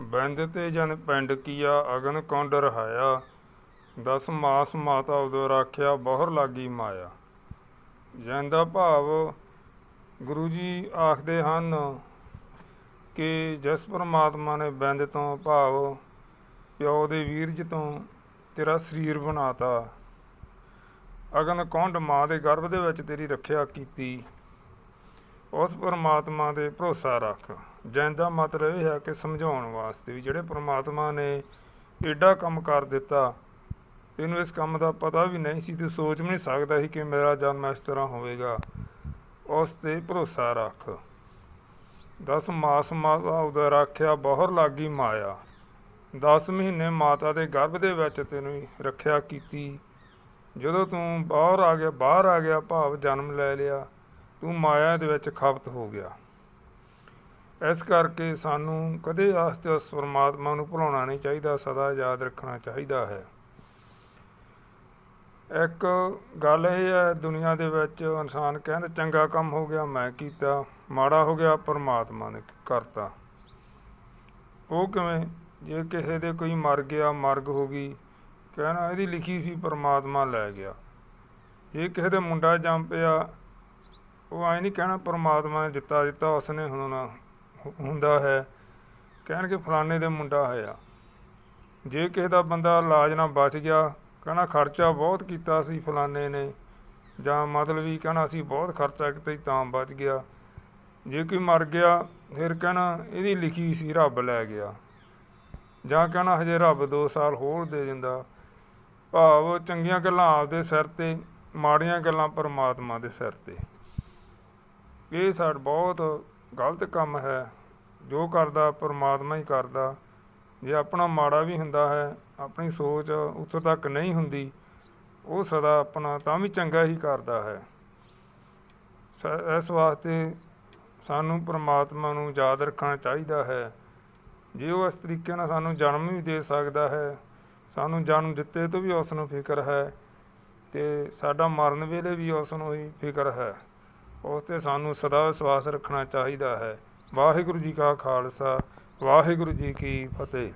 ਬੰਦ ਤੇ ਜਨ ਪਿੰਡ ਕੀਆ ਅਗਨ ਕੁੰਡ ਰਹਾਇਆ ਦਸ ਮਾਸ ਮਾਤਾ ਉਦੋਂ ਰਾਖਿਆ ਬਹੁਰ ਲਾਗੀ ਮਾਇਆ। ਜੈਂਦਾ ਭਾਵ ਗੁਰੂ ਜੀ ਆਖਦੇ ਹਨ ਕਿ ਜਿਸ ਪਰਮਾਤਮਾ ਨੇ ਬਿੰਦ ਤੋਂ ਭਾਵ ਪਿਓ ਦੇ ਵੀਰਜ ਤੋਂ ਤੇਰਾ ਸਰੀਰ ਬਣਾਤਾ। ਅਗਨ ਕੁੰਡ ਮਾਂ ਦੇ ਗਰਭ ਦੇ ਵਿੱਚ ਤੇਰੀ ਰੱਖਿਆ ਕੀਤੀ। ਉਸ ਪਰਮਾਤਮਾ ਦੇ ਭਰੋਸਾ ਰੱਖ। ਜੈਂਦਾ ਮਤਲਬ ਇਹ ਹੈ ਕਿ ਸਮਝਾਉਣ ਵਾਸਤੇ ਵੀ ਜਿਹੜੇ ਪਰਮਾਤਮਾ ਨੇ ਏਡਾ ਕੰਮ ਕਰ ਦਿੱਤਾ ਤੈਨੂੰ ਇਸ ਕੰਮ ਦਾ ਪਤਾ ਵੀ ਨਹੀਂ ਸੀ ਤੇ ਸੋਚ ਵੀ ਨਹੀਂ ਸਕਦਾ ਸੀ ਕਿ ਮੇਰਾ ਜਨਮ ਇਸ ਤਰ੍ਹਾਂ ਹੋਵੇਗਾ। ਉਸ ਤੇ ਭਰੋਸਾ ਰੱਖ। ਦਸ ਮਾਸ ਮਾਤਾ ਉਦਰ ਰੱਖਿਆ ਬਹੁਰ ਲਾਗੀ ਮਾਇਆ। 10 ਮਹੀਨੇ ਮਾਤਾ ਦੇ ਗਰਭ ਦੇ ਵਿੱਚ ਤੈਨੂੰ ਰੱਖਿਆ ਕੀਤੀ। ਜਦੋਂ ਤੂੰ ਬਾਹਰ ਆ ਗਿਆ, ਬਾਹਰ ਆ ਗਿਆ, ਭਾਵ ਜਨਮ ਲੈ ਲਿਆ। ਤੂੰ ਮਾਇਆ ਦੇ ਵਿੱਚ ਖਪਤ ਹੋ ਗਿਆ। ਇਸ ਕਰਕੇ ਸਾਨੂੰ ਕਦੇ ਆਸਤੇ ਉਸ ਪਰਮਾਤਮਾ ਨੂੰ ਭੁਲਾਉਣਾ ਨਹੀਂ ਚਾਹੀਦਾ, ਸਦਾ ਯਾਦ ਰੱਖਣਾ ਚਾਹੀਦਾ ਹੈ। ਇੱਕ ਗੱਲ ਇਹ ਹੈ, ਦੁਨੀਆ ਦੇ ਵਿੱਚ ਇਨਸਾਨ ਕਹਿੰਦਾ, ਚੰਗਾ ਕੰਮ ਹੋ ਗਿਆ, ਮੈਂ ਕੀਤਾ, ਮਾੜਾ ਹੋ ਗਿਆ, ਪਰਮਾਤਮਾ ਨੇ ਕਰਤਾ। ਉਹ ਕਿਵੇਂ? ਜੇ ਕਿਸੇ ਦੇ ਕੋਈ ਮਰ ਗਿਆ, ਮਰਗ ਹੋ ਗਈ, ਕਹਿਣਾ, ਇਹਦੀ ਲਿਖੀ ਸੀ, ਪਰਮਾਤਮਾ ਲੈ ਗਿਆ। ਜੇ ਕਿਸੇ ਦੇ ਮੁੰਡਾ ਜੰਮ ਪਿਆ ਉਹ ਐ ਨਹੀਂ ਕਹਿਣਾ ਪਰਮਾਤਮਾ ਨੇ ਦਿੱਤਾ ਦਿੱਤਾ ਉਸਨੇ ਹੋਣਾ ਹੁੰਦਾ ਹੈ। ਕਹਿਣ ਕਿ ਫਲਾਣੇ ਦੇ ਮੁੰਡਾ ਹੋਇਆ ਜੇ ਕਿਸੇ ਦਾ ਬੰਦਾ ਇਲਾਜ ਨਾਲ ਬਚ ਗਿਆ, ਕਹਿਣਾ ਖਰਚਾ ਬਹੁਤ ਕੀਤਾ ਸੀ ਫਲਾਣੇ ਨੇ। ਜਾਂ ਮਤਲਬ ਵੀ ਕਹਿਣਾ ਅਸੀਂ ਬਹੁਤ ਖਰਚਾ ਕੀਤਾ ਸੀ ਤਾਂ ਬਚ ਗਿਆ। ਜੇ ਕੋਈ ਮਰ ਗਿਆ, ਫਿਰ ਕਹਿਣਾ ਇਹਦੀ ਲਿਖੀ ਸੀ ਰੱਬ ਲੈ ਗਿਆ। ਜਾਂ ਕਹਿਣਾ ਹਜੇ ਰੱਬ 2 ਸਾਲ ਹੋਰ ਦੇ ਦਿੰਦਾ। ਭਾਵ ਚੰਗੀਆਂ ਗੱਲਾਂ ਆਪਦੇ ਸਿਰ ਤੇ, ਮਾੜੀਆਂ ਗੱਲਾਂ ਪਰਮਾਤਮਾ ਦੇ ਸਿਰ ਤੇ। ਇਹ ਸਾਡ ਬਹੁਤ ਗਲਤ ਕੰਮ ਹੈ। ਜੋ ਕਰਦਾ, ਪਰਮਾਤਮਾ ਹੀ ਕਰਦਾ। ਜੇ ਆਪਣਾ ਮਾੜਾ ਵੀ ਹੁੰਦਾ ਹੈ, ਆਪਣੀ ਸੋਚ ਉੱਥੋਂ ਤੱਕ ਨਹੀਂ ਹੁੰਦੀ, ਉਹ ਸਦਾ ਆਪਣਾ ਤਾਂ ਵੀ ਚੰਗਾ ਹੀ ਕਰਦਾ ਹੈ। ਸ- ਇਸ ਵਾਸਤੇ ਸਾਨੂੰ ਪਰਮਾਤਮਾ ਨੂੰ ਯਾਦ ਰੱਖਣਾ ਚਾਹੀਦਾ ਹੈ। ਜੇ ਉਹ ਇਸ ਤਰੀਕੇ ਨਾਲ ਸਾਨੂੰ ਜਨਮ ਵੀ ਦੇ ਸਕਦਾ ਹੈ, ਸਾਨੂੰ ਜਨਮ ਦਿੱਤੇ ਤੋਂ ਵੀ ਉਸ ਨੂੰ ਫਿਕਰ ਹੈ ਤੇ ਸਾਡਾ ਮਰਨ ਵੇਲੇ ਵੀ ਉਸ ਨੂੰ ਹੀ ਫਿਕਰ ਹੈ। ਉਸ ਤੇ ਸਾਨੂੰ ਸਦਾ ਵਿਸ਼ਵਾਸ ਰੱਖਣਾ ਚਾਹੀਦਾ ਹੈ। ਵਾਹਿਗੁਰੂ ਜੀ ਕਾ ਖਾਲਸਾ, ਵਾਹਿਗੁਰੂ ਜੀ ਕੀ ਫਤਿਹ।